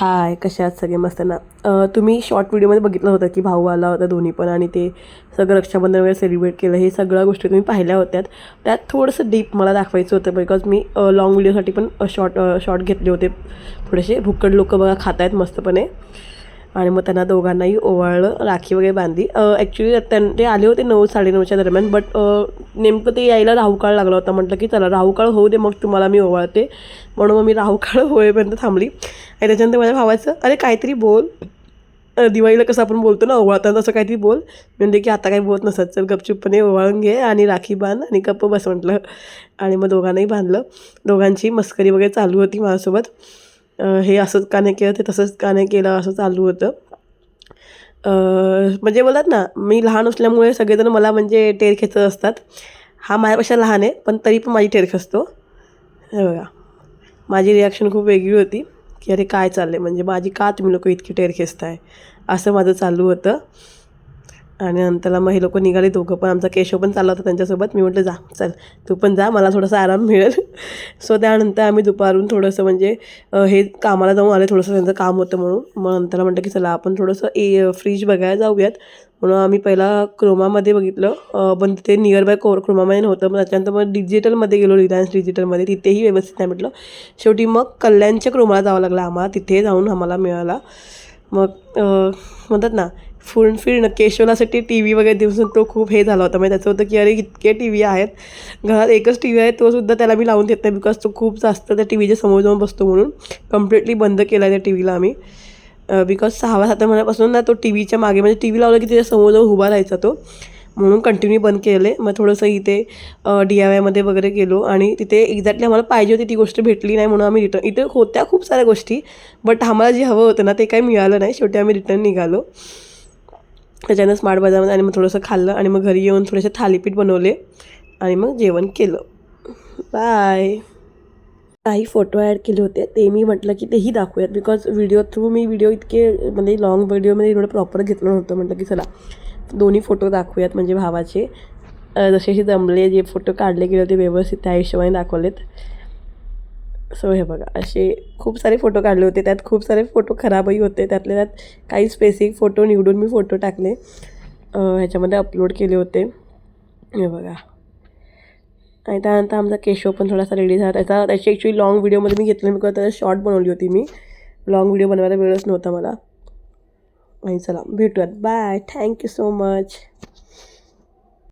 हाय कशा आहात? सगळे मस्त ना? तुम्ही शॉर्ट व्हिडिओमध्ये बघितलं होतं की भाऊ आला होता दोन्ही पण आणि ते सगळं रक्षाबंधन वगैरे सेलिब्रेट केलं. हे सगळ्या गोष्टी तुम्ही पाहिल्या होत्यात. त्यात थोडंसं डीप मला दाखवायचं होतं बिकॉज मी लॉंग व्हिडिओसाठी पण शॉर्ट शॉर्ट घेतले होते. थोडेसे भुक्कड लोक बघा खात आहेत मस्तपणे. आणि मग त्यांना दोघांनाही ओवाळलं राखी वगैरे बांधली. ॲक्च्युली त्यां ते आले होते नऊ साडेनऊच्या दरम्यान बट नेमकं ते यायला राहुकाळ लागला होता. म्हटलं की चला राहुकाळ होऊ दे मग तुम्हाला मी ओवाळते. म्हणून मग मी राहुकाळ होईपर्यंत थांबली. आणि त्याच्यानंतर माझ्या भावाचं अरे काहीतरी बोल. दिवाळीला कसं आपण बोलतो ना ओवाळताना तसं काहीतरी बोल. म्हणजे की आता काही बोलत नसत चल गपचूपपणे ओवाळून घे आणि राखी बांध आणि गप्प बस म्हटलं. आणि मग दोघांनाही बांधलं. दोघांची मस्करी वगैरे चालू होती माझ्यासोबत. हे असंच का नाही केलं ते तसंच का नाही केलं असं चालू होतं. म्हणजे बोलतात ना मी लहान असल्यामुळे सगळेजण मला म्हणजे टेर खेचत असतात. हा माझ्यापेक्षा लहान आहे पण तरी पण माझी टेर खेचतो. हे बघा. माझी रिॲक्शन खूप वेगळी होती. की अरे काय चाललं आहे म्हणजे माझी का तुम्ही लोक इतकी टेर खेचताय असं माझं चालू होतं. आणि नंतरला मग हे लोक निघाले दोघं पण. आमचा केशव पण चालला होता त्यांच्यासोबत. मी म्हटलं जा चल. तू पण जा. मला थोडासा आराम मिळेल. सो त्यानंतर आम्ही दुपारून थोडंसं म्हणजे हे कामाला जाऊन आले. थोडंसं त्यांचं काम होतं म्हणून. मग नंतर म्हटलं की चला आपण थोडंसं ए फ्रीज बघायला जाऊयात. म्हणून आम्ही पहिला क्रोमामध्ये बघितलं. पण तिथे नियर बाय कोर क्रोमामध्ये नव्हतं. मग त्याच्यानंतर मग डिजिटलमध्ये गेलो रिलायन्स डिजिटलमध्ये तिथेही व्यवस्थित नाही म्हटलं. शेवटी मग कल्याणच्या क्रोमाला जावं लागलं आम्हाला. तिथे जाऊन आम्हाला मिळाला. मग म्हणतात ना फुल फिरणं केशवलासाठी टी व्ही वगैरे दिवसून तो खूप हे झाला होता. म्हणजे त्याचं होतं की अरे इतके टी व्ही आहेत. घरात एकच टी व्ही आहे तो सुद्धा त्याला मी लावून देत नाही बिकॉज तो खूप जास्त त्या टी व्हीच्या समोर जाऊन बसतो म्हणून. कम्प्लिटली बंद केला आहे त्या टी व्हीला आम्ही. बिकॉज सहाव्या सात महिन्यापासून ना तो टी व्हीच्या मागे म्हणजे टी व्ही लावला की त्याच्यासमोर जाऊन उभा राहायचा तो. म्हणून कंटिन्यू बंद केले. मग थोडंसं इथे डी आय वायमध्ये वगैरे गेलो आणि तिथे एक्झॅक्टली आम्हाला पाहिजे होती ती गोष्ट भेटली नाही म्हणून आम्ही रिटर्न इथे होत्या खूप साऱ्या गोष्टी बट आम्हाला जे हवं होतं ना ते काही मिळालं नाही. शेवटी आम्ही रिटर्न निघालो. त्याच्यानं स्मार्ट बाजारमध्ये आणि मग थोडंसं खाल्लं आणि मग घरी येऊन थोडेसे थालीपीठ बनवले आणि मग जेवण केलं. बाय काही फोटो ॲड केले होते ते मी म्हटलं की तेही दाखवूयात बिकॉज व्हिडिओ थ्रू मी व्हिडिओ इतके म्हणजे लॉंग व्हिडिओमध्ये एवढं प्रॉपर घेतलं नव्हतं. म्हटलं की चला दोन्ही फोटो दाखवूयात म्हणजे भावाचे. जसे जमले जे फोटो काढले गेले होते व्यवस्थित त्या हिशोबाने दाखवलेत. सो हे बघा असे खूप सारे फोटो काढले होते. त्यात खूप सारे फोटो खराबही होते. त्यातल्या त्यात काही स्पेसिफिक फोटो निवडून मी फोटो टाकले. ह्याच्यामध्ये अपलोड केले होते. हे बघा. आणि त्यानंतर आमचा केशव पण थोडासा रेडी झाला. त्याचा त्याची ॲक्च्युली लॉंग व्हिडिओमध्ये मी घेतलं मी त्याचा शॉर्ट बनवली होती मी. लॉंग व्हिडिओ बनवायला वेळच नव्हता मला. आणि चला भेटूयात. Bye thank you so much